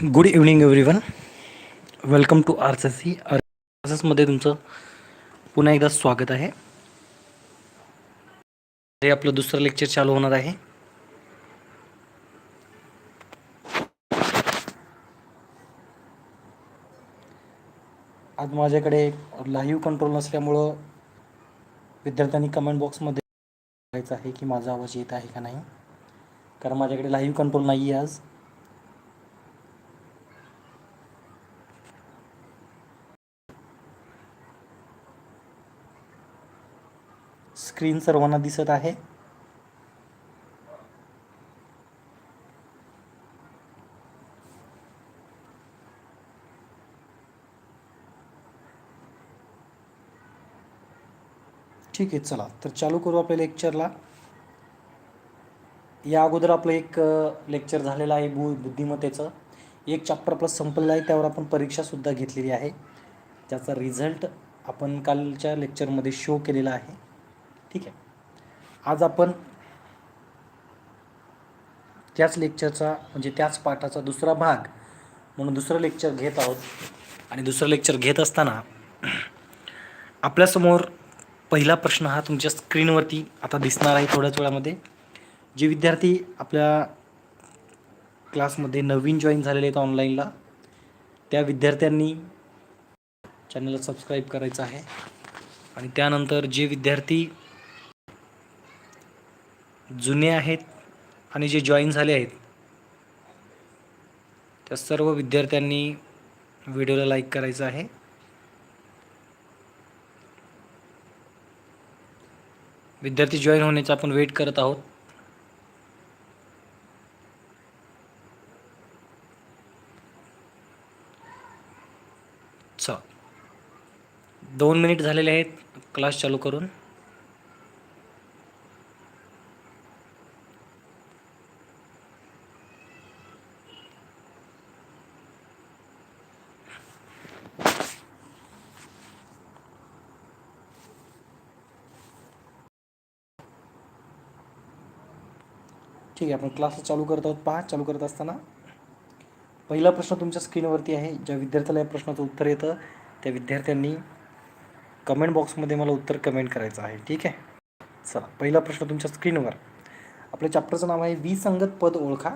Good evening everyone welcome to R S C R S एसमध्ये तुमचं पुन्हा एकदा स्वागत आहे. हे आपलं दुसरं लेक्चर चालू होणार आहे. आज माझ्याकडे लाईव्ह कंट्रोल नसल्यामुळं विद्यार्थ्यांनी कमेंट बॉक्समध्ये बघायचं आहे की माझा आवाज येत आहे का नाही. कारण माझ्याकडे लाईव्ह कंट्रोल नाही आहे आज. स्क्रीन सर्वांना दिसत आहे. ठीक आहे चला. तर चालू करू आपल्या लेक्चरला या अगोदर आपलं एक लेक्चर झालेलं आहे बु बुद्धिमत्तेचं. एक चॅप्टर आपलं संपलेलं आहे त्यावर आपण परीक्षासुद्धा घेतलेली आहे. त्याचा रिझल्ट आपण कालच्या लेक्चरमध्ये शो केलेला आहे. ठीक आहे. आज आपण त्याच लेक्चरचा म्हणजे त्याच पाठाचा दुसरा भाग म्हणून दुसरं लेक्चर घेत आहोत. आणि दुसरं लेक्चर घेत असताना आपल्यासमोर पहिला प्रश्न हा तुमच्या स्क्रीनवरती आता दिसणार आहे थोड्याच वेळामध्ये. जे विद्यार्थी आपल्या क्लासमध्ये नवीन जॉईन झालेले आहेत ऑनलाईनला त्या विद्यार्थ्यांनी चॅनलला सबस्क्राईब करायचं आहे. आणि त्यानंतर जे विद्यार्थी जुने आहेत आणि जे जॉईन झाले आहेत त्या सर्व विद्यार्थ्यांनी व्हिडिओला लाईक करायचं आहे. विद्यार्थी जॉईन होण्याचा आपण वेट करत आहोत. दोन मिनिट झालेले आहेत क्लास चालू करून. ठीक आहे आपण क्लास चालू करत आहोत. पहा चालू करत असताना पहिला प्रश्न तुमच्या स्क्रीनवरती आहे. ज्या विद्यार्थ्याला या प्रश्नाचं उत्तर येतं त्या विद्यार्थ्यांनी कमेंट बॉक्समध्ये मला उत्तर कमेंट करायचं आहे. ठीक आहे? चला पहिला प्रश्न तुमच्या स्क्रीनवर आपल्या चॅप्टरचं नाव आहे विसंगत पद ओळखा.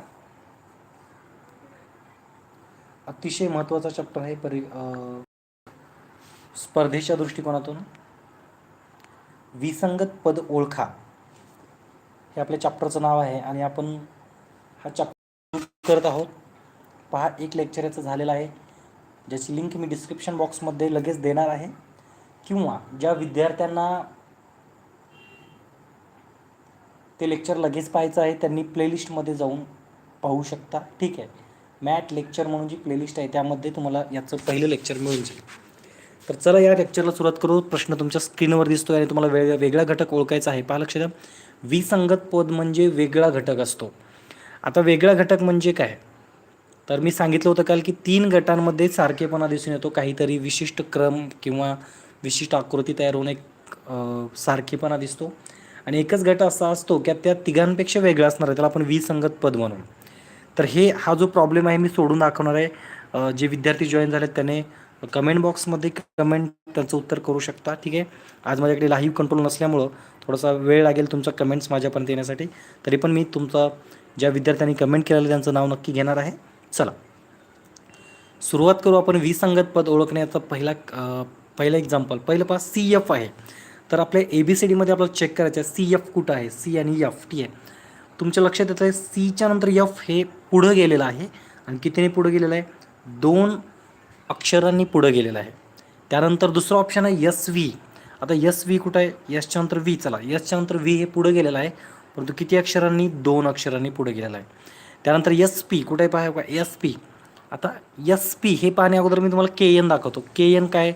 अतिशय महत्त्वाचा चॅप्टर आहे. परि स्पर्धेच्या दृष्टिकोनातून विसंगत पद ओळखा. हे आपल्या चॅप्टरचं नाव आहे आणि आपण हा चॅप्टर करत आहोत. पहा एक लेक्चर याचं झालेलं आहे ज्याची लिंक मी डिस्क्रिप्शन बॉक्समध्ये लगेच देणार आहे. किंवा ज्या विद्यार्थ्यांना ते लेक्चर लगेच पाहायचं आहे त्यांनी प्लेलिस्टमध्ये जाऊन पाहू शकता. ठीक आहे. मॅट लेक्चर म्हणून जी प्लेलिस्ट आहे त्यामध्ये तुम्हाला याचं पहिलं लेक्चर मिळून जाईल. तर चला या लेक्चरला सुरुवात करू. प्रश्न तुमच्या स्क्रीनवर दिसतोय आणि तुम्हाला वेग वेगळा घटक ओळखायचा आहे. पहा लक्ष द्या. विसंगत पद म्हणजे वेगळा घटक असतो. आता वेगळा घटक म्हणजे काय? तर मी सांगितलं होतं काल की तीन गटांमध्ये सारखेपणा दिसून येतो. काहीतरी विशिष्ट क्रम किंवा विशिष्ट आकृती तयार होऊन एक सारखेपणा दिसतो. आणि एकच गट असा असतो की त्या तिघांपेक्षा वेगळा असणार आहे. त्याला आपण विसंगत पद म्हणून तर हे हा जो प्रॉब्लेम आहे मी सोडून दाखवणार आहे. जे विद्यार्थी जॉईन झालेत त्याने कमेंट बॉक्समध्ये कमेंट त्याचं उत्तर करू शकता ठीक आहे? आज माझ्याकडे लाईव्ह कंट्रोल नसल्यामुळं थोडासा वेळ लागेल तुमचा कमेंट्स माझ्यापर्यंत येण्यासाठी. तरी पण मी तुमचा ज्या विद्यार्थ्यांनी कमेंट केलेलं त्यांचं नाव नक्की घेणार आहे. चला. सुरुवात करू आपण विसंगत पद ओळखण्याचा पहिला पहिला एक्झाम्पल पहिलं पहा सी एफ आहे. तर आपल्या ए बी सी डीमध्ये आपल्याला चेक करायचं आहे सी एफ कुठं आहे? सी आणि एफ टी आहे? तुमच्या लक्षात येतं आहे सीच्या नंतर एफ हे पुढं गेलेलं आहे. आणि कितीने पुढं गेलेलं आहे? दोन अक्षरांनी पुढं गेलेलं आहे. त्यानंतर दुसरं ऑप्शन आहे यस व्ही आता यस व्ही कुठं आहे? यसच्या नंतर व्ही चला. यसच्या नंतर व्ही हे पुढं गेलेलं आहे परंतु किती अक्षरांनी? दोन अक्षरांनी पुढे गेलेलं आहे. त्यानंतर यस पी कुठे पाहा का एस पी आता यस पी हे पाहण्या अगोदर मी तुम्हाला के एन दाखवतो. के एन काय?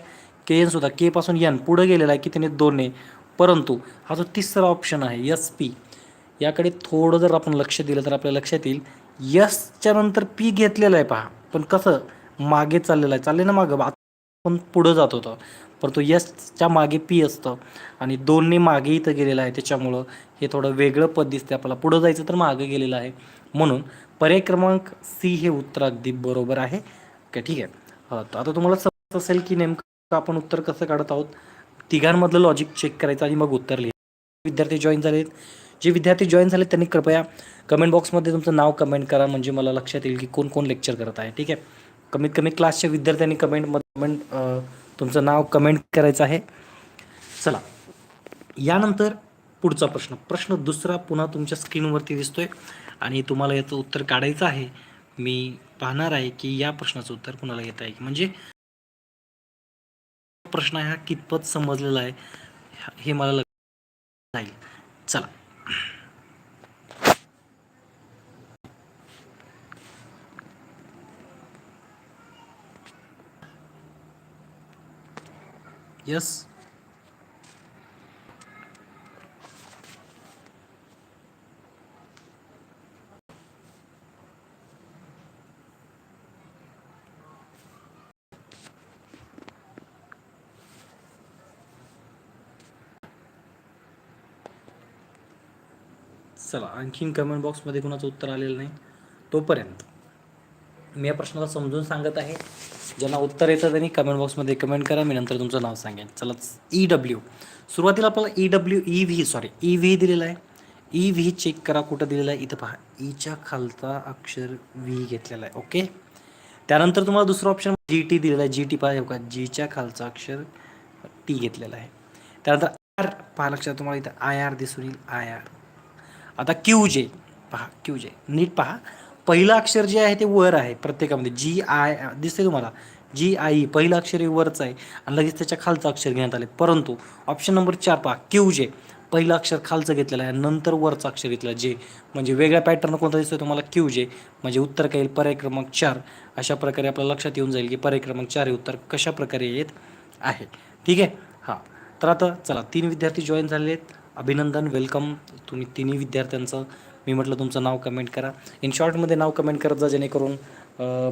के एन सुद्धा के पासून एन पुढं गेलेला आहे की त्याने दोन आहे. परंतु हा जो तिसरा ऑप्शन आहे यस पी याकडे थोडं जर आपण लक्ष दिलं तर आपल्या लक्षात येईल. यसच्या नंतर पी घेतलेलं आहे पहा. पण कसं? मागे चाललेलं आहे. चालले ना मागं? आपण पुढं जात होतं. परंतु यसच्या मागे पी असतं. आणि दोन्ही मागे इथं गेलेलं आहे. त्याच्यामुळं हे थोडं वेगळं पद दिसते आपल्याला पुढं जायचं तर मागं गेलेलं आहे. म्हणून पर्याय क्रमांक सी हे उत्तर अगदी बरोबर आहे. ओके ठीक आहे. आता तुम्हाला समजत असेल की नेमकं आपण उत्तर कसं काढत आहोत. तिघांमधलं लॉजिक चेक करायचं आणि मग उत्तर लिहायचं विद्यार्थी जॉईन झालेत. जे विद्यार्थी जॉईन झाले त्यांनी कृपया कमेंट बॉक्समध्ये तुमचं नाव कमेंट करा. म्हणजे मला लक्षात येईल की कोण कोण लेक्चर करत आहे. ठीक आहे? कमीत कमी क्लासच्या विद्यार्थ्यांनी कमेंटमध्ये कमेंट तुमचं नाव कमेंट करायचं आहे. चला. यानंतर पुढचा प्रश्न. प्रश्न दुसरा पुन्हा तुमच्या स्क्रीनवरती दिसतोय आणि तुम्हाला याचं उत्तर काढायचं आहे. मी पाहणार आहे की या प्रश्नाचं उत्तर कुणाला येत आहे? म्हणजे प्रश्न हा कितपत समजलेला आहे हे मला लक्षात चला. यस चला आणखीन कमेंट बॉक्समध्ये कुणाचं उत्तर आलेलं नाही? तोपर्यंत. मी या प्रश्नाला समजून सांगत आहे. ज्यांना उत्तर येतं त्यांनी कमेंट बॉक्समध्ये कमेंट करा. मी नंतर तुमचं नाव सांगेन. चला ई डब्ल्यू सुरुवातीला आपल्याला E W E V sorry E V दिलेला आहे. ई व्ही चेक करा कुठं दिलेलं आहे. इथं पहा. E ईच्या खालचा अक्षर व्ही घेतलेला आहे. ओके त्यानंतर तुम्हाला दुसरं ऑप्शन जी टी दिलेलं आहे. जी टी पहा का जीच्या खालचा अक्षर टी घेतलेला आहे. त्यानंतर आर पहा लक्षात तुम्हाला इथं आय आर दिसून येईल. आय आर आता क्यू जे पहा क्यू जे नीट पहा. पहिलं अक्षर जे आहे ते वर आहे प्रत्येकामध्ये. जी आय दिसते तुम्हाला? जी आय पहिलं अक्षर हे वरचं आहे आणि लगेच त्याच्या खालचं अक्षर घेण्यात आले परंतु ऑप्शन नंबर चार पहा. क्यू जे पहिलं अक्षर खालचं घेतलेलं आहे नंतर वरचं अक्षर घेतलं जे म्हणजे वेगळ्या पॅटर्न कोणता दिसतोय तुम्हाला? क्यू जे. म्हणजे उत्तर काय येईल? पर्याय क्रमांक चार. अशा प्रकारे आपल्याला लक्षात येऊन जाईल की पर्याय क्रमांक चार हे उत्तर कशा प्रकारे येत आहे. ठीक आहे? हां. तर आता चला तीन विद्यार्थी जॉईन झाले आहेत अभिनंदन वेलकम तुम्ही तिन्ही विद्यार्थ्यांचं मी म्हटलं तुमचं नाव कमेंट करा. इन शॉर्टमध्ये नाव कमेंट करत जा जेणेकरून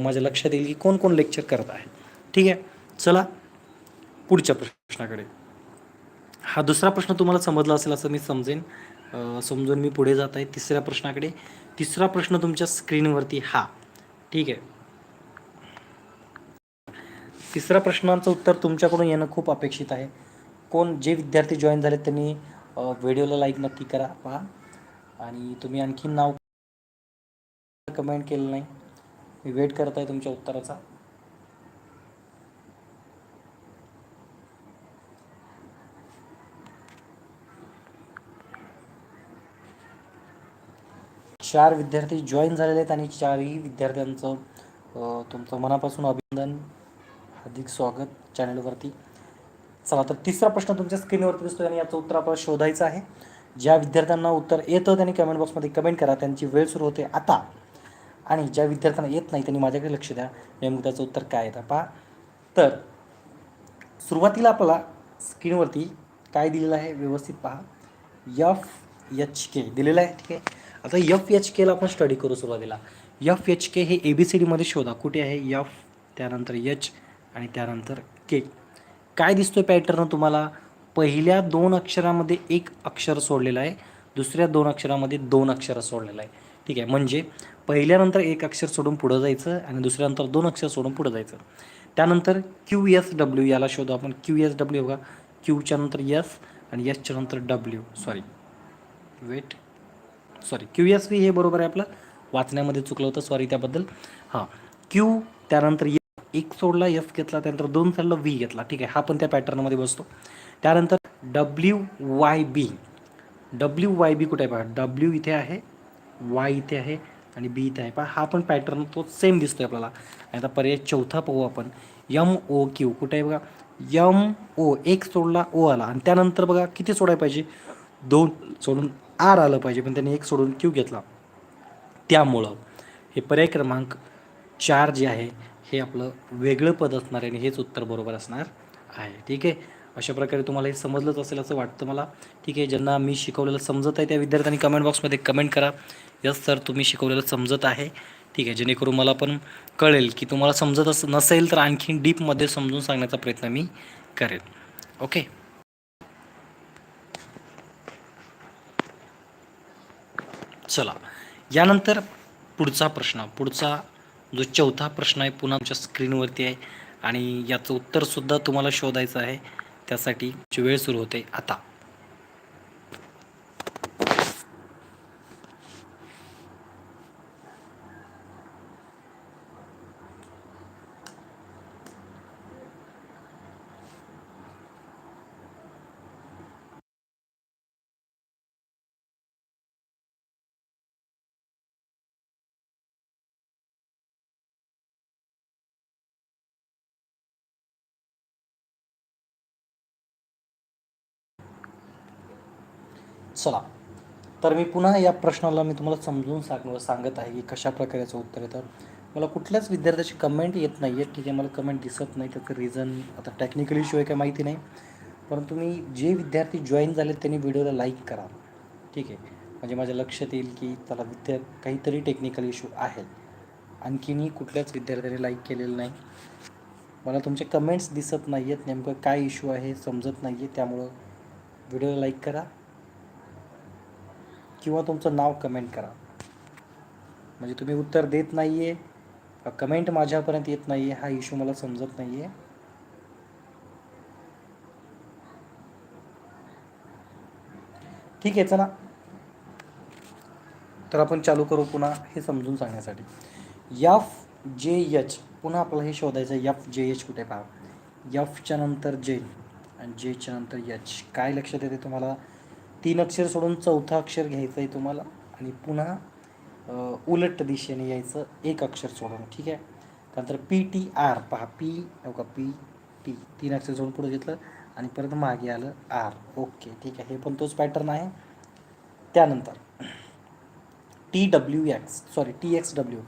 माझ्या लक्षात येईल की कोण कोण लेक्चर करत आहे. ठीक आहे? चला पुढच्या प्रश्नाकडे. हा दुसरा प्रश्न तुम्हाला समजला असेल असं मी समजेन. समजून मी पुढे जात आहे तिसऱ्या प्रश्नाकडे. तिसरा प्रश्न तुमच्या स्क्रीनवरती हा. ठीक आहे? तिसऱ्या प्रश्नांचं उत्तर तुमच्याकडून येणं खूप अपेक्षित आहे. कोण जे विद्यार्थी जॉईन झाले त्यांनी व्हिडिओला लाईक नक्की करा. पहा. आणि तुम्ही आणखीन नाव कमेंट केलं नाही. मी वेट करत आहे तुमच्या उत्तराचा. चार विद्यार्थी जॉईन झालेले आहेत आणि चारही विद्यार्थ्यांचं तुमचं मनापासून अभिनंदन हार्दिक स्वागत चॅनलवरती चला तर तिसरा प्रश्न तुमच्या स्क्रीनवरती दिसतोय आणि याचं उत्तर आपल्याला शोधायचं आहे. ज्या विद्यार्थ्यांना उत्तर येतं त्यांनी कमेंट बॉक्समध्ये कमेंट करा. त्यांची वेळ सुरू होते आता. आणि ज्या विद्यार्थ्यांना येत नाही त्यांनी माझ्याकडे लक्ष द्या. नेमकं त्याचं उत्तर काय येतं पहा. तर सुरुवातीला आपल्याला स्क्रीनवरती काय दिलेलं आहे? व्यवस्थित पहा. यफ एच के दिलेलं आहे ठीक आहे? आता यफ एच केला आपण स्टडी करू सुरुवातीला. यफ एच के हे ए बी सी डीमध्ये शोधा. कुठे आहे? यफ त्यानंतर एच आणि त्यानंतर के काय दिसतोय पॅटर्न तुम्हाला? पहिल्या दोन अक्षरामध्ये एक अक्षर सोडलेलं आहे दुसऱ्या दोन अक्षरामध्ये दोन अक्षरं सोडलेलं आहे. ठीक आहे म्हणजे पहिल्यानंतर एक अक्षर सोडून पुढं जायचं आणि दुसऱ्यानंतर दोन अक्षर सोडून पुढं जायचं. त्यानंतर क्यू एस डब्ल्यू याला शोधू आपण. क्यू एस डब्ल्यू बघा. क्यूच्या नंतर यस आणि यसच्या नंतर W sorry wait sorry Q S V हे बरोबर आहे आपलं. वाचण्यामध्ये चुकलं होतं. सॉरी त्याबद्दल. हां. क्यू त्यानंतर एक सोडला यस घेतला त्यानंतर दोन सोडला व्ही घेतला. ठीक आहे हा पण त्या पॅटर्नमध्ये बसतो. त्यानंतर W Y B W Y B कुठे आहे पहा? डब्ल्यू इथे आहे वाय इथे आहे आणि बी इथे आहे. पहा हा पण पॅटर्न तो सेम दिसतो आहे आपल्याला. आणि आता पर्याय चौथा पाहू आपण. यम ओ क्यू कुठे आहे बघा? यम ओ एक सोडला ओ आला. आणि त्यानंतर बघा किती सोडायला पाहिजे? दोन सोडून आर आलं पाहिजे. पण त्याने एक सोडून क्यू घेतला. त्यामुळं हे पर्याय क्रमांक चार जे आहे हे आपलं वेगळं पद असणार आहे आणि हेच उत्तर बरोबर असणार आहे. ठीक आहे? अशा प्रकारे तुम्हाला हे समजलंच असेल असं वाटतं मला. ठीक आहे ज्यांना मी शिकवलेलं समजत आहे त्या विद्यार्थ्यांनी कमेंट बॉक्समध्ये कमेंट करा. यस सर तुम्ही शिकवलेलं समजत आहे. ठीक आहे जेणेकरून मला पण कळेल की तुम्हाला समजत अस नसेल तर आणखीन डीपमध्ये समजून सांगण्याचा प्रयत्न मी करेन. ओके चला. यानंतर पुढचा प्रश्न. पुढचा जो चौथा प्रश्न आहे पुन्हा आमच्या स्क्रीनवरती आहे. आणि याचं उत्तरसुद्धा तुम्हाला शोधायचं आहे. त्यासाठी वेळ सुरू होते आता. चला. तर मी पुन्हा या प्रश्नाला मी तुम्हाला समजून सांग सांगत आहे की कशा प्रकारेचं उत्तर येतं. मला कुठल्याच विद्यार्थ्याची कमेंट येत नाही आहे ठीक आहे मला कमेंट दिसत नाही त्याचं रिझन आता टेक्निकल इश्यू आहे काय माहिती नाही. परंतु मी जे विद्यार्थी जॉईन झाले त्यांनी व्हिडिओला लाईक करा. ठीक आहे? म्हणजे माझ्या लक्षात येईल की त्याला विद्या काहीतरी टेक्निकल इश्यू आहे. आणखीनही कुठल्याच विद्यार्थ्याने लाईक केलेलं नाही. मला तुमचे कमेंट्स दिसत नाही आहेत नेमकं काय इश्यू आहे समजत नाही आहे त्यामुळं व्हिडिओला लाईक करा. किंवा तुमचं नाव कमेंट करा. म्हणजे तुम्ही उत्तर देत नाही आहे कमेंट माझ्यापर्यंत येत नाही आहे हा इश्यू मला समजत नाही आहे ठीक आहे चला. तर आपण चालू करू पुन्हा हे समजून सांगण्यासाठी. यफ जे एच पुन्हा आपल्याला हे शोधायचं आहे. यफ जे एच कुठे पहा. यफच्या नंतर जे आणि जेच्या नंतर एच काय लक्षात येते तुम्हाला? तीन अक्षर सोडून चौथा अक्षर घ्यायचं आहे तुम्हाला आणि पुन्हा उलट दिशेने यायचं एक अक्षर सोडून ठीक आहे? त्यानंतर पी टी आर पहा पी हो का पी टी तीन अक्षर सोडून पुढे घेतलं आणि परत मागे आलं आर ओके ठीक आहे. हे पण तोच पॅटर्न आहे. त्यानंतर T W X sorry T X W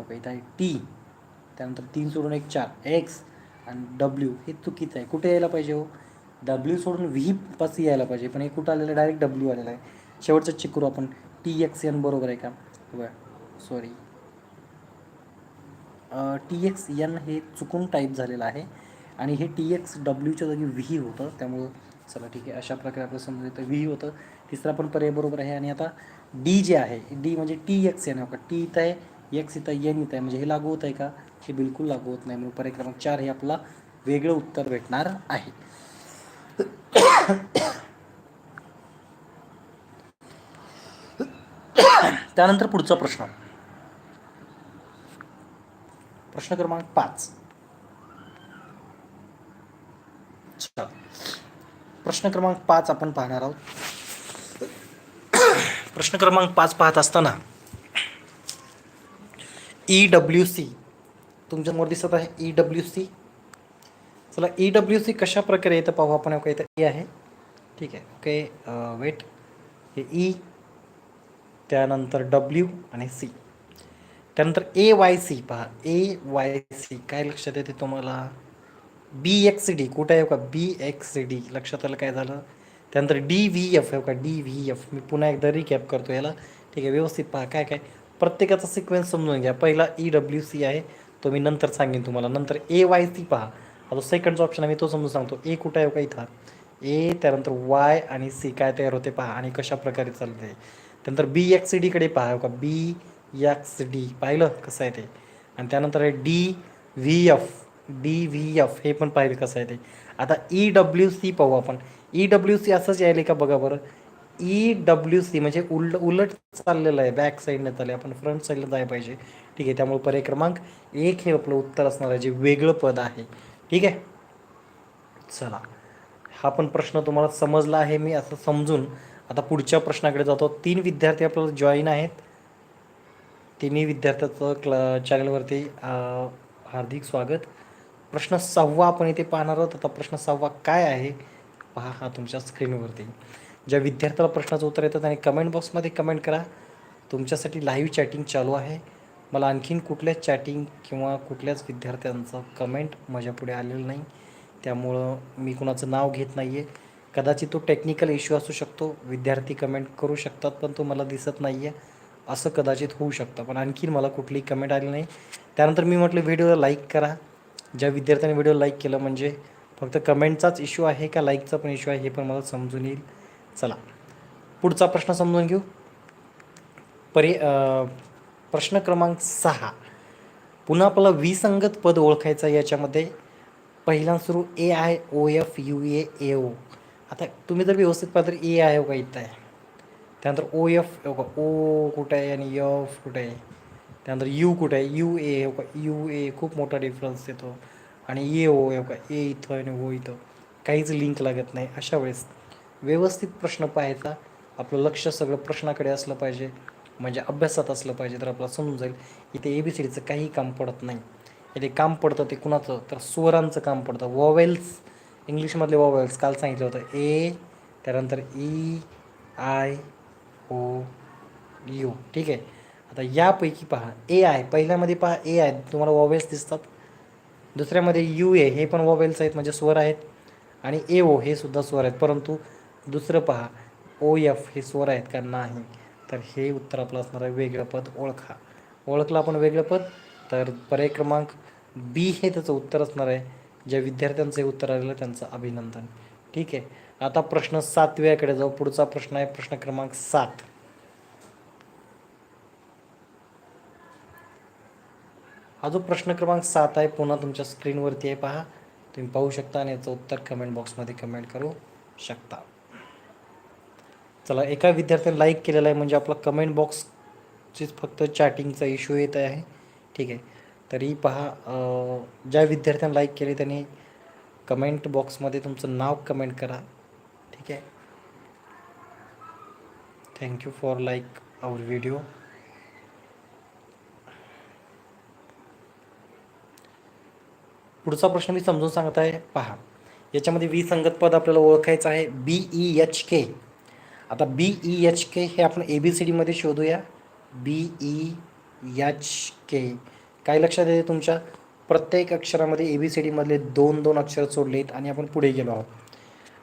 okay इथं आहे टी त्यानंतर तीन सोडून एक चार एक्स आणि डब्ल्यू हे चुकीचं आहे. कुठे यायला पाहिजे हो? डब्ल्यू सोडून व्ही पास यायला पाहिजे. पण हे कुठं आलेलं आहे? डायरेक्ट डब्ल्यू आलेलं आहे. शेवटचं चेक करू आपण टी एक्स एन बरोबर आहे का? सॉरी टी एक्स एन हे चुकून टाईप झालेलं आहे. आणि हे टी एक्स डब्ल्यूच्या जागी व्ही होतं. त्यामुळं चला ठीक आहे. अशा प्रकारे आपलं समजून येतं व्ही होतं. तिसरा पण पर्याय बरोबर आहे. आणि आता डी जे आहे डी म्हणजे टी एक्स एन का टी इथं आहे एक्स इथं एन इथं आहे. म्हणजे हे लागू होत आहे का? हे बिलकुल लागू होत नाही. म्हणून पर्याय क्रमांक चार हे आपला वेगळं उत्तर भेटणार आहे. त्यानंतर पुढचा प्रश्न. प्रश्न क्रमांक पाच. प्रश्न क्रमांक पाच आपण पाहणार आहोत. प्रश्न क्रमांक पाच पाहत असताना ई डब्ल्यू सी तुमच्यासमोर दिसत आहे ई डब्ल्यू सी चला ई डब्ल्यू सी कशा प्रकारे येतं पाहू आपण. ओके इथं ए आहे. ठीक आहे. ओके वेट हे ई त्यानंतर डब्ल्यू आणि सी त्यानंतर ए वाय सी पहा. ए वाय सी काय लक्षात येते तुम्हाला? बी एक्स डी कुठं आहे हो का? बी एक्स डी लक्षात आलं काय झालं? त्यानंतर डी व्ही एफ आहे हो का? डी व्ही एफ मी पुन्हा एकदा रिकॅप करतो याला. ठीक आहे व्यवस्थित पहा. काय काय? प्रत्येकाचा सिक्वेन्स समजून घ्या. पहिला ई डब्ल्यू सी आहे. तो मी नंतर सांगेन तुम्हाला. नंतर ए वाय सी पहा. आता सेकंडचा ऑप्शन आहे मी तो समजून सांगतो. ए कुठं आहे का इथं ए त्यानंतर वाय आणि सी काय तयार होते पहा आणि कशा प्रकारे चालते त्यानंतर बी एक्स डीकडे पहा. का बी एक्स डी. पाहिलं कसं आहे ते? आणि त्यानंतर आहे D V F. D V F. हे पण पाहिलं कसं आहे ते? आता ई डब्ल्यू सी पाहू आपण. ई डब्ल्यू सी असंच यायले का बघा बरं? ई डब्ल्यू सी म्हणजे उलट उलट चाललेलं आहे. बॅक साईडने चालले आपण फ्रंट साईडला जायला पाहिजे. ठीक आहे त्यामुळे पर्याय क्रमांक एक हे आपलं उत्तर असणार आहे. जे वेगळं पद आहे. ठीक आहे? चला. हा पण प्रश्न तुम्हाला समजला आहे मी असं समजून आता पुढच्या प्रश्नाकडे जातो. तीन विद्यार्थी आपल्याला जॉईन आहेत. तिन्ही विद्यार्थ्याचं क्ल चॅनलवरती हार्दिक स्वागत. प्रश्न सहावा आपण इथे पाहणार आहोत. आता प्रश्न सहावा काय आहे? पहा हा तुमच्या स्क्रीनवरती ज्या विद्यार्थ्याला प्रश्नाचं उत्तर येतं आणि कमेंट बॉक्समध्ये कमेंट करा. तुमच्यासाठी लाईव्ह चॅटिंग चालू आहे. मला आणखीन कुठल्याच चॅटिंग किंवा कुठल्याच विद्यार्थ्यांचं कमेंट माझ्यापुढे आलेलं नाही. त्यामुळं मी कुणाचं नाव घेत नाही आहे कदाचित तो टेक्निकल इश्यू असू शकतो. विद्यार्थी कमेंट करू शकतात पण तो मला दिसत नाही आहे असं कदाचित होऊ शकतं पण आणखीन मला कुठलीही कमेंट आली नाही. त्यानंतर मी म्हटलं व्हिडिओला लाईक करा. ज्या विद्यार्थ्यांनी व्हिडिओ लाईक केलं म्हणजे फक्त कमेंटचाच इश्यू आहे का लाईकचा पण इश्यू आहे हे पण मला समजून येईल. चला. पुढचा प्रश्न समजून घेऊ. परि प्रश्न क्रमांक सहा. पुन्हा आपला विसंगत पद ओळखायचं आहे याच्यामध्ये. पहिला सुरू A I O F U A A O आता तुम्ही जर व्यवस्थित पाहिलं तर ए ओ का इथं आहे. त्यानंतर ओ एफ ओ कुठं आहे आणि एफ कुठं आहे. त्यानंतर यू कुठं आहे यू ए हो का यू ए खूप मोठा डिफरन्स येतो. आणि ए ओ का ए इथं आणि ओ इथं. काहीच लिंक लागत नाही. अशा वेळेस व्यवस्थित प्रश्न पाहायचा. आपलं लक्ष सगळं प्रश्नाकडे असलं पाहिजे. म्हणजे अभ्यासात असलं पाहिजे तर आपला समजून जाईल. इथे ए बी सी डीचं काही काम पडत नाही. इथे काम पडतं ते कुणाचं? तर स्वरांचं काम पडतं. वॉवेल्स इंग्लिशमधले वॉवेल्स काल सांगितलं होतं. ए त्यानंतर ई आय ओ यू ठीक आहे? आता यापैकी पहा. ए आय पहिल्यामध्ये पहा. ए आय तुम्हाला वॉवेल्स दिसतात. दुसऱ्यामध्ये यू ए हे पण वॉवेल्स आहेत म्हणजे स्वर आहेत. आणि ए ओ हे सुद्धा स्वर आहेत. परंतु दुसरं पहा. ओ एफ हे स्वर आहेत का? नाही. तर हे उत्तर आपलं असणार आहे वेगळं पद ओळखा. ओळखलं आपण वेगळं पद तर पर्याय क्रमांक बी हे त्याचं उत्तर असणार आहे. ज्या विद्यार्थ्यांचं हे उत्तर आलेलं त्यांचं अभिनंदन. ठीक आहे? आता प्रश्न सातव्याकडे जाऊ. पुढचा प्रश्न आहे प्रश्न क्रमांक सात. हा जो प्रश्न क्रमांक सात आहे पुन्हा तुमच्या स्क्रीनवरती आहे पहा. तुम्ही पाहू शकता आणि याचं उत्तर कमेंट बॉक्समध्ये कमेंट करू शकता. चला एका विद्यार्थ्याने लाईक केलेला आहे म्हणजे आपला कमेंट बॉक्सचीच फक्त चॅटिंगचा इश्यू येत आहे. ठीक आहे. तरी पहा ज्या विद्यार्थ्यांनी लाईक केले त्यांनी कमेंट बॉक्समध्ये तुमचं नाव कमेंट करा. ठीक आहे. Thank you for like our video पुढचा प्रश्न मी समजून सांगत आहे पहा. याच्यामध्ये विसंगत पद आपल्याला ओळखायचं आहे बी ई एच के आता बी ई एच के हे आपण ए बी सी डीमध्ये शोधूया. बी ई एच के काय लक्षात येते तुमच्या? प्रत्येक अक्षरामध्ये ए बी सी डीमधले दोन दोन अक्षर सोडले आहेत आणि आपण पुढे गेलो आहोत.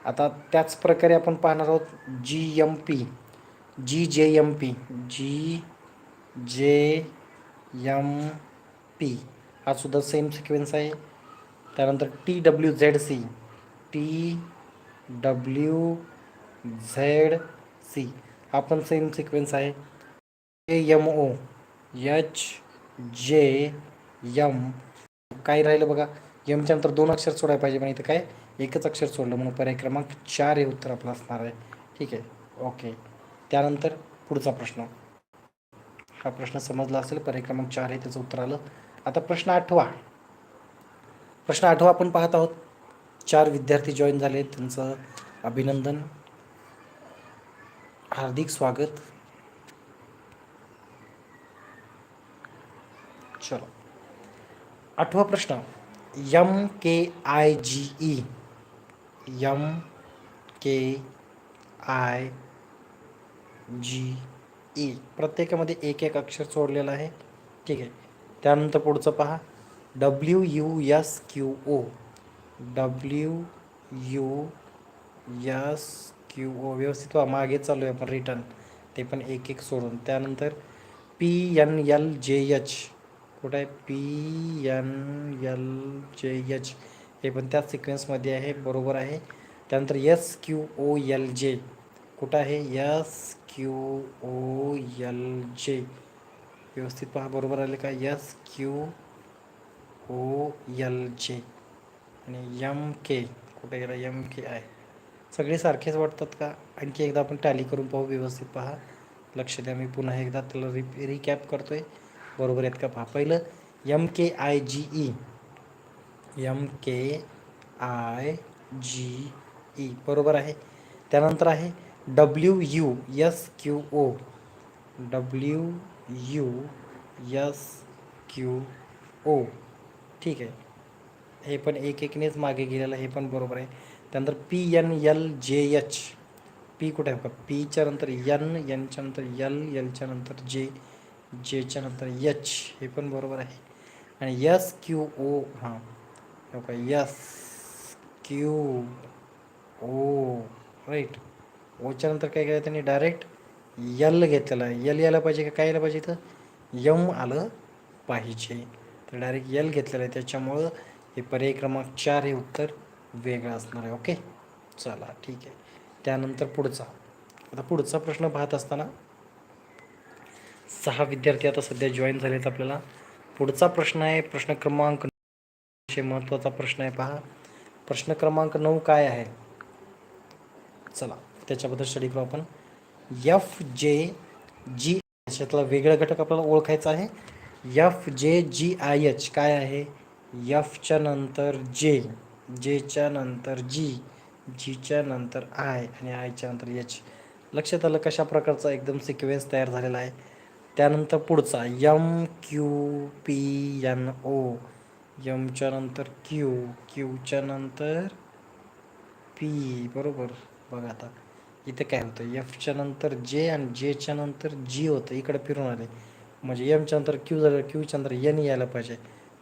आता त्याच प्रकारे आपण पाहणार आहोत जी एम पी जी जे एम पी जी जे एम पी हा सुद्धा सेम सिक्वेन्स आहे. त्यानंतर T W Z C T W Z C. हा पण सेम सिक्वेन्स आहे. A M O H J M काय राहिलं बघा? यमच्या नंतर दोन अक्षर सोडायला पाहिजे पण इथं काय? एकच अक्षर सोडलं. म्हणून पर्याय क्रमांक चार हे उत्तर आपलं असणार आहे. ठीक आहे? ओके त्यानंतर पुढचा प्रश्न. हा प्रश्न समजला असेल. पर्याय क्रमांक चार हे त्याचं उत्तर आलं. आता प्रश्न आठवा. प्रश्न आठवा आपण पाहत आहोत. चार विद्यार्थी जॉईन झाले त्यांचं अभिनंदन. हार्दिक स्वागत. चलो. आठवा प्रश्न. M K I G E. M K I G E. प्रत्येकामध्ये एक एक अक्षर सोडलेलं आहे. ठीक आहे. त्यानंतर पुढचं पहा. W U S Q O. W U S Q O व्यवस्थित व्हा मागे चालू आहे आपण रिटर्न ते पण एक एक सोडून. त्यानंतर P N L J H कुठं आहे? P N L J H हे पण त्याच सिक्वेन्समध्ये आहे. बरोबर आहे. त्यानंतर S Q O L J कुठं आहे? S Q O L J व्यवस्थित पहा. बरोबर आले का? S Q O L J आणि यम के कुठे गेला? यम के आहे. सगळे सारखेच वाटतात का? आणखी एकदा आपण टॅली करून पाहू व्यवस्थित पहा. लक्ष द्या मी पुन्हा एकदा त्याला रि रिकॅप करतोय. बरोबर आहेत का? पहा. पहिलं M K I G E M K I G E बरोबर आहे. त्यानंतर आहे W U S Q O W U S Q O ठीक आहे. हे पण एक एकनेच मागे गेलेलं हे पण बरोबर आहे. त्यानंतर P N L J H. P कुठे आहे? का पीच्या नंतर एन एनच्या नंतर एल एलच्या नंतर जे जेच्या नंतर एच हे पण बरोबर आहे. आणि एस क्यू ओ हां. हो यस क्यू ओ राईट. ओच्या नंतर काय केलं त्यांनी? डायरेक्ट यल घेतलेलं आहे. यल यायला पाहिजे का? काय यायला पाहिजे इथं? यम आलं पाहिजे. तर डायरेक्ट यल घेतलेलं आहे. त्याच्यामुळं हे पर्याय क्रमांक चार हे उत्तर वेगळा असणार आहे. ओके चला ठीक आहे. त्यानंतर पुढचा. आता पुढचा प्रश्न पाहत असताना सहा विद्यार्थी आता सध्या जॉईन झालेत आपल्याला. पुढचा प्रश्न आहे प्रश्न क्रमांक विषय महत्त्वाचा प्रश्न आहे पहा. प्रश्न क्रमांक नऊ काय आहे? चला त्याच्याबद्दल स्टडी करू आपण. एफ जे जी याच्यातला वेगळा घटक आपल्याला ओळखायचा आहे. एफ जे जी आय एच काय आहे? एफच्या नंतर जे जेच्या नंतर जी जीच्या नंतर आय आणि आयच्या नंतर एच. लक्षात आलं कशा प्रकारचा एकदम सिक्वेन्स तयार झालेला आहे? त्यानंतर पुढचा M Q P N O. यमच्या नंतर क्यू क्यूच्या नंतर पी. बरोबर? बघा आता. इथे काय होतं? एफच्या नंतर जे आणि जेच्या नंतर जी होतं इकडे फिरून आले. म्हणजे एमच्या नंतर क्यू झालं क्यूच्या नंतर एन यायला पाहिजे.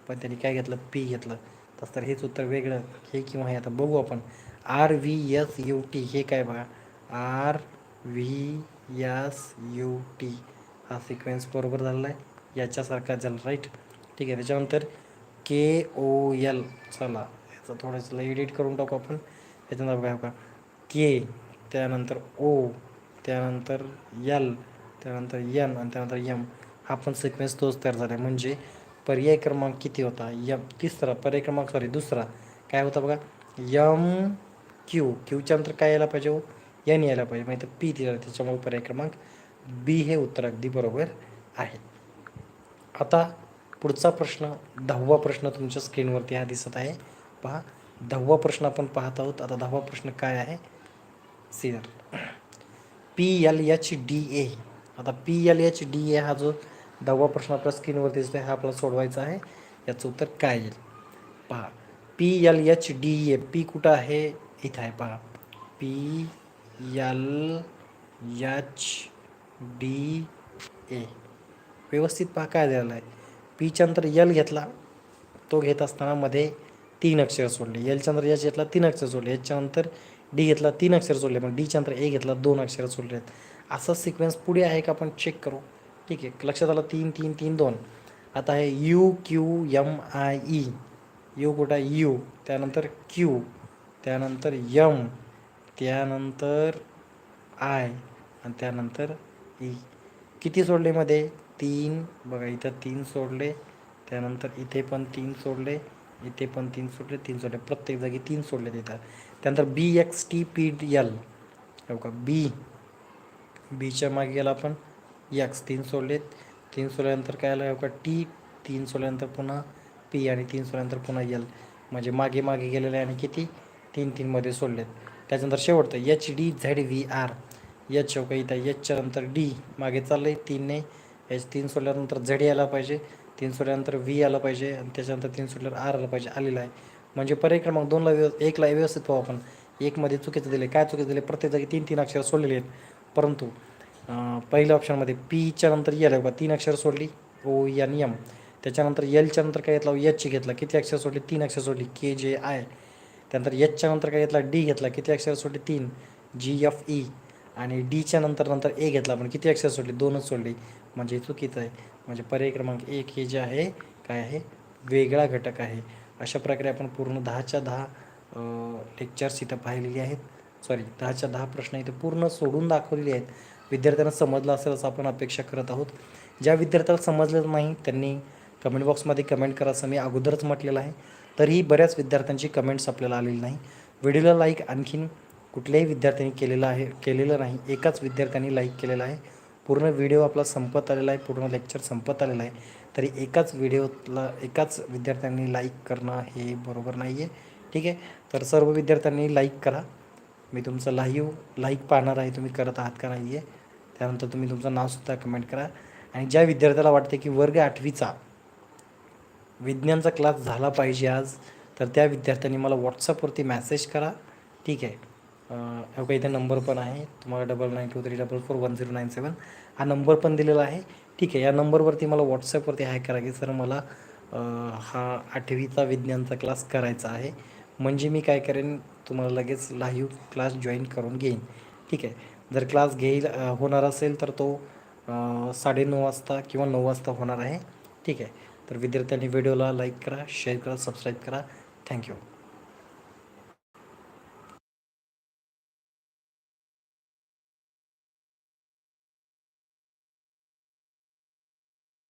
पण त्यांनी काय घेतलं? पी घेतलं. तसं तर हेच उत्तर वेगळं हे किंवा हे. आता बघू आपण. R V S U T हे काय बघा. R V S U T. हा सिक्वेन्स बरोबर झालेला आहे. याच्यासारखा झाला राईट ठीक आहे त्याच्यानंतर के ओ एल. चला याचं थोडंसं एडिट करून टाकू आपण. त्याच्यानंतर बघा बघा. के त्यानंतर ओ त्यानंतर यल त्यानंतर एन आणि त्यानंतर यम हा पण सिक्वेन्स तोच तयार झाला आहे म्हणजे पर्याय क्रमांक किती होता? यम तिसरा. पर्याय क्रमांक सॉरी दुसरा. काय होता बघा? M Q. क्यूच्या नंतर काय यायला पाहिजे हो? एन यायला पाहिजे. माहिती पी दिला त्याच्यामुळे पर्याय क्रमांक बी हे उत्तर अगदी बरोबर आहे. आता पुढचा प्रश्न दहावा प्रश्न तुमच्या स्क्रीनवरती हा दिसत आहे. पहा. दहावा प्रश्न आपण पाहत आहोत. आता दहावा प्रश्न काय आहे? सिअर P L H D A. आता P L H D A हा जो दहावा प्रश्न आपल्या स्क्रीनवर दिसतो आहे हा आपल्याला सोडवायचा आहे. याचं उत्तर काय येईल? पहा P L H D A P कुठं आहे? इथं आहे पहा. P L H D A. व्यवस्थित पहा काय झालं आहे. पीच्या नंतर यल घेतला. तो घेत असताना मध्ये तीन अक्षर सोडले. एलच्या नंतर एच घेतला तीन अक्षर सोडले. एचच्या नंतर डी घेतला तीन अक्षर सोडले. मग डीच्या नंतर ए घेतला दोन अक्षर सोडले आहेत असा सिक्वेन्स पुढे आहे का आपण चेक करू? ठीक आहे लक्षात आलं तीन तीन तीन दोन. आता आहे U Q M I E. U कुठं आहे? यू. त्यानंतर क्यू. त्यानंतर यम. त्यानंतर आय. आणि त्यानंतर ई. किती सोडले मध्ये? तीन. बघा इथं तीन सोडले. त्यानंतर इथे पण तीन सोडले. इथे पण तीन सोडले तीन सोडले. प्रत्येक जागी तीन सोडले तिथं. त्यानंतर B X T P L बघा बी बीच्या मागे गेला आपण. एक्स तीन सोडलेत तीन सोडल्यानंतर काय आलं का टी तीन सोडल्यानंतर पुन्हा पी आणि तीन सोडल्यानंतर पुन्हा एल म्हणजे मागे मागे गेलेले आणि किती? तीन तीनमध्ये सोडलेत. त्याच्यानंतर शेवटतं H D Z V R H हो इथं एचच्या नंतर डी मागे चाललं आहे तीनने एच तीन सोडल्यानंतर झेड यायला पाहिजे. तीन सोडल्यानंतर व्ही आलं पाहिजे. आणि त्याच्यानंतर तीन सोडल्यावर आर आलं पाहिजे. आलेलं आहे. म्हणजे पर्याय क्रमांक दोनला व्यव एकला व्यवस्थित पाहू आपण. एकमध्ये चुकीचं दिले. काय चुकीचं दिले? प्रत्येक जागी तीन तीन अक्षर सोडलेले आहेत. परंतु पहिल्या ऑप्शनमध्ये पीच्या नंतर यल बघा तीन अक्षर सोडली. ओ एन एम त्याच्यानंतर एलच्या नंतर काय घेतला? एच घेतला. किती अक्षर सोडली? तीन अक्षर सोडली. के जे आय त्यानंतर एचच्या नंतर काय घेतला? डी घेतला. किती अक्षर सोडली? तीन. जी एफ ई आणि डीच्या नंतर नंतर ए घेतला. पण किती अक्षर सोडली? दोनच सोडली. म्हणजे चुकीचं आहे. म्हणजे पर्याय क्रमांक एक हे जे आहे काय आहे? वेगळा घटक आहे. अशा प्रकारे आपण पूर्ण दहाच्या दहा लेक्चर्स इथं पाहिलेली आहेत. सॉरी दहाच्या दहा प्रश्न इथं पूर्ण सोडून दाखवलेले आहेत. विद्यार्थ्यांना समजलं असेल असं आपण अपेक्षा करत आहोत. ज्या विद्यार्थ्याला समजलं नाही त्यांनी कमेंट बॉक्समध्ये कमेंट करा असं मी अगोदरच म्हटलेलं आहे. तरीही बऱ्याच विद्यार्थ्यांची कमेंट्स आपल्याला आलेली नाही. व्हिडिओला लाईक आणखीन कुठल्याही विद्यार्थ्यांनी केलेलं आहे केलेलं नाही. एकाच विद्यार्थ्यांनी लाईक केलेलं आहे. पूर्ण व्हिडिओ आपला संपत आलेला आहे पूर्ण लेक्चर संपत आलेला आहे. तरी एकाच व्हिडिओला एकाच विद्यार्थ्यांनी लाईक करणं हे बरोबर नाही आहे ठीक आहे? तर सर्व विद्यार्थ्यांनी लाईक करा. मी तुमचं लाईव्ह लाईक पाहणार आहे तुम्ही करत आहात का नाही आहे त्यानंतर तुम्ही तुमचं नावसुद्धा कमेंट करा. आणि ज्या विद्यार्थ्याला वाटते की वर्ग आठवीचा विज्ञानचा क्लास झाला पाहिजे आज तर त्या विद्यार्थ्यांनी मला व्हॉट्सअपवरती मॅसेज करा. ठीक आहे. हो इथे नंबर पण आहे. तुम्हाला double nine two three double four one zero nine seven हा नंबर पण दिलेला आहे. ठीक आहे या नंबरवरती मला व्हॉट्सअपवरती हाय करा की सर मला हा आठवीचा विज्ञानचा क्लास करायचा आहे. म्हणजे मी काय करेन? तुम्हाला लगेच लाईव्ह क्लास जॉईन करून घेईन. ठीक आहे. जर क्लास घेईल होणार असेल तर तो साडेनऊ वाजता किंवा नऊ वाजता होणार आहे. ठीक आहे. तर विद्यार्थ्यांनी व्हिडिओला लाईक करा शेअर करा सबस्क्राईब करा. थँक्यू.